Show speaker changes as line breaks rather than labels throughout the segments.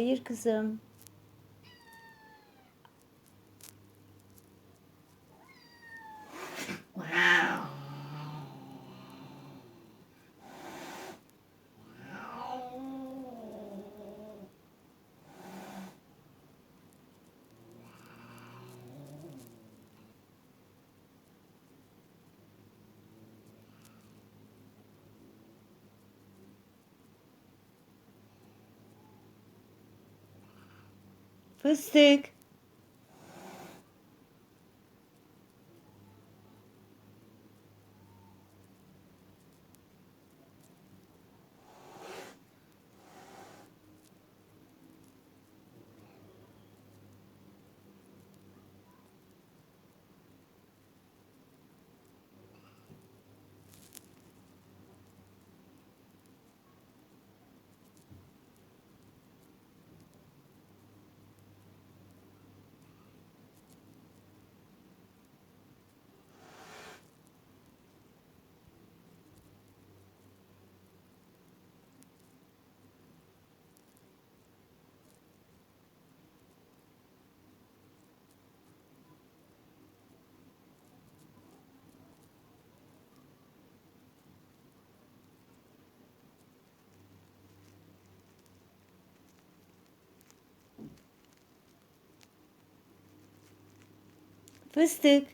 Hayır kızım. Fıstık. Fıstık.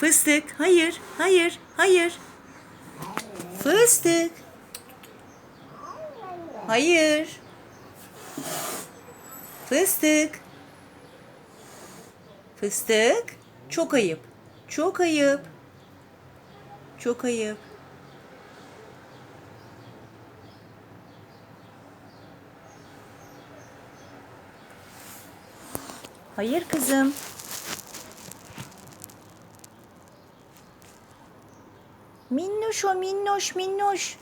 Fıstık. Hayır, hayır, hayır. Fıstık. Hayır. Fıstık. Fıstık. Çok ayıp. Çok ayıp. Çok ayıp. Hayır kızım. Minnoş o minnoş minnoş.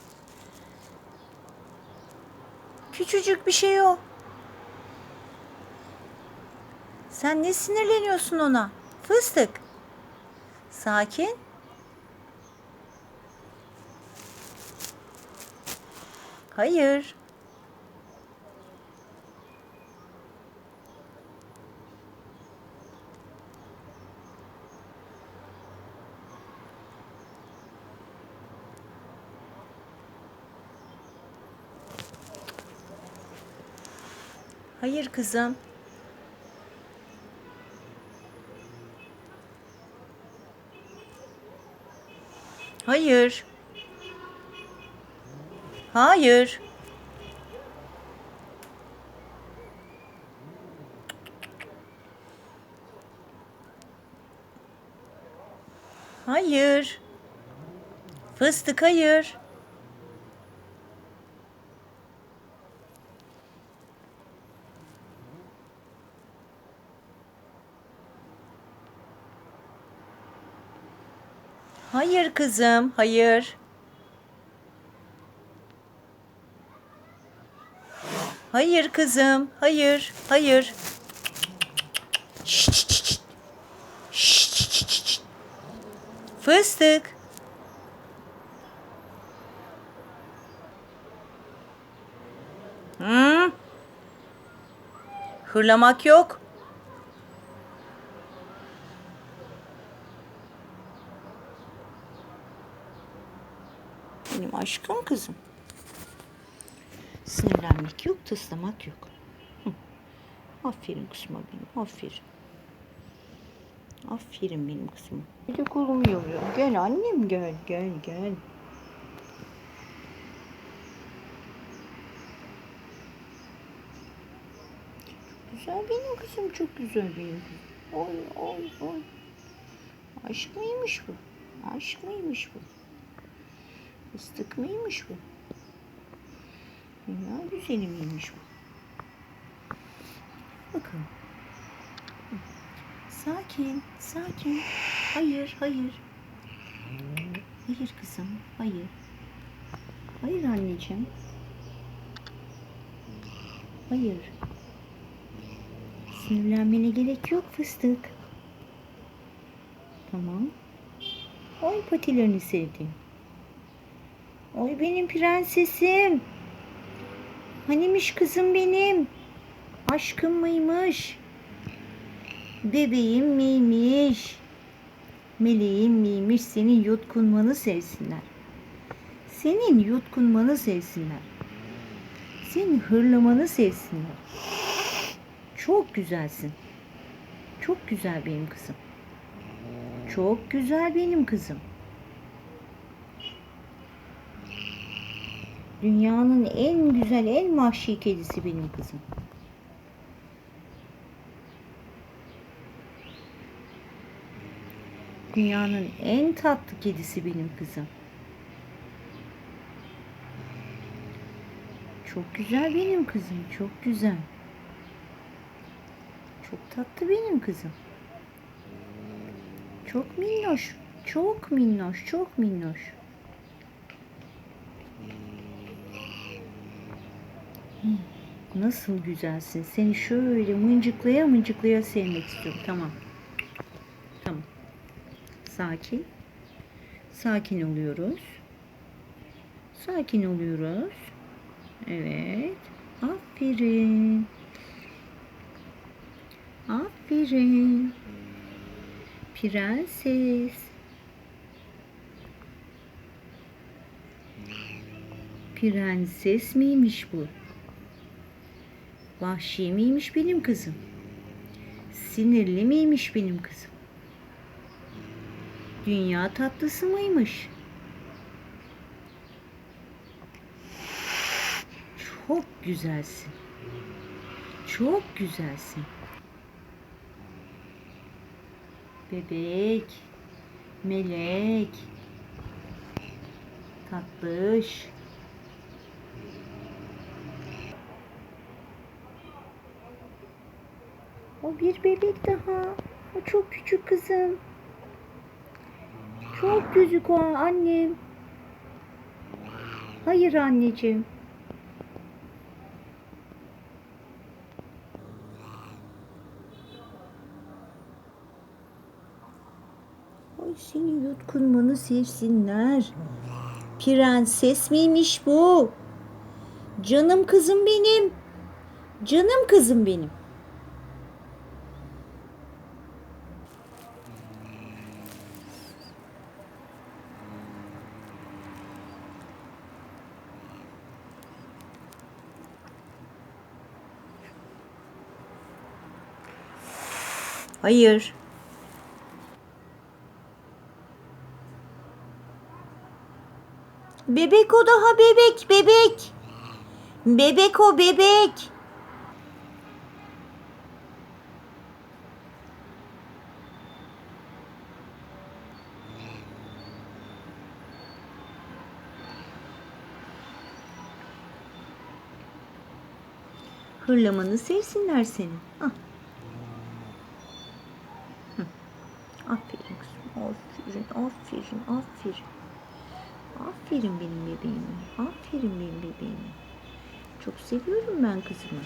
Küçücük bir şey o. Sen ne sinirleniyorsun ona? Fıstık. Sakin. Hayır. Hayır kızım. Hayır. Hayır. Hayır. Fıstık hayır. Hayır kızım, hayır. Hayır kızım, hayır, hayır. Fıstık. Hı? Hırlamak yok. Benim aşkım kızım. Sinirlenmek yok, tıslamak yok. Hı. Aferin kızıma benim, aferin. Aferin benim kızıma. Bir de kolumu yoruyor. Gel annem gel, gel, gel. Güzel benim kızım, çok güzel benim kızım. Oy, oy, oy. Aşk mıymış bu? Aşk mıymış bu? Fıstık mıymış bu? Dünya güzeli miymiş bu? Bakın. Sakin, sakin. Hayır, hayır. Hayır kızım, hayır. Hayır anneciğim. Hayır. Sinirlenmene gerek yok fıstık. Tamam. Oy patilerini sevdim. Oy benim prensesim. Hanimiş kızım benim. Aşkım mıymış? Bebeğim miymiş? Meleğim miymiş? Senin yutkunmanı sevsinler. Senin yutkunmanı sevsinler. Senin hırlamanı sevsinler. Çok güzelsin. Çok güzel benim kızım. Çok güzel benim kızım. Dünyanın en güzel, en vahşi kedisi benim kızım. Dünyanın en tatlı kedisi benim kızım. Çok güzel benim kızım, çok güzel. Çok tatlı benim kızım. Çok minnoş, çok minnoş, çok minnoş. Nasıl güzelsin. Seni şöyle mıncıklaya mıncıklaya sevmek istiyorum. Tamam. Tamam. Sakin. Sakin oluyoruz. Sakin oluyoruz. Evet. Aferin. Aferin. Prenses. Prenses miymiş bu? Vahşi miymiş benim kızım? Sinirli miymiş benim kızım? Dünya tatlısı mıymış? Çok güzelsin. Çok güzelsin. Bebek, melek, tatlış. Bir bebek daha. O çok küçük kızım. Çok küçük o annem. Hayır anneciğim. Ay seni yutkunmanı sevsinler. Prenses miymiş bu? Canım kızım benim. Canım kızım benim. Hayır. Bebek o daha bebek bebek. Bebek o bebek. Hırlamanı sevsinler senin. Ah. Hı. Aferin kızım. Aferin, aferin, aferin. Aferin benim bebeğime. Aferin benim bebeğime. Çok seviyorum ben kızımı.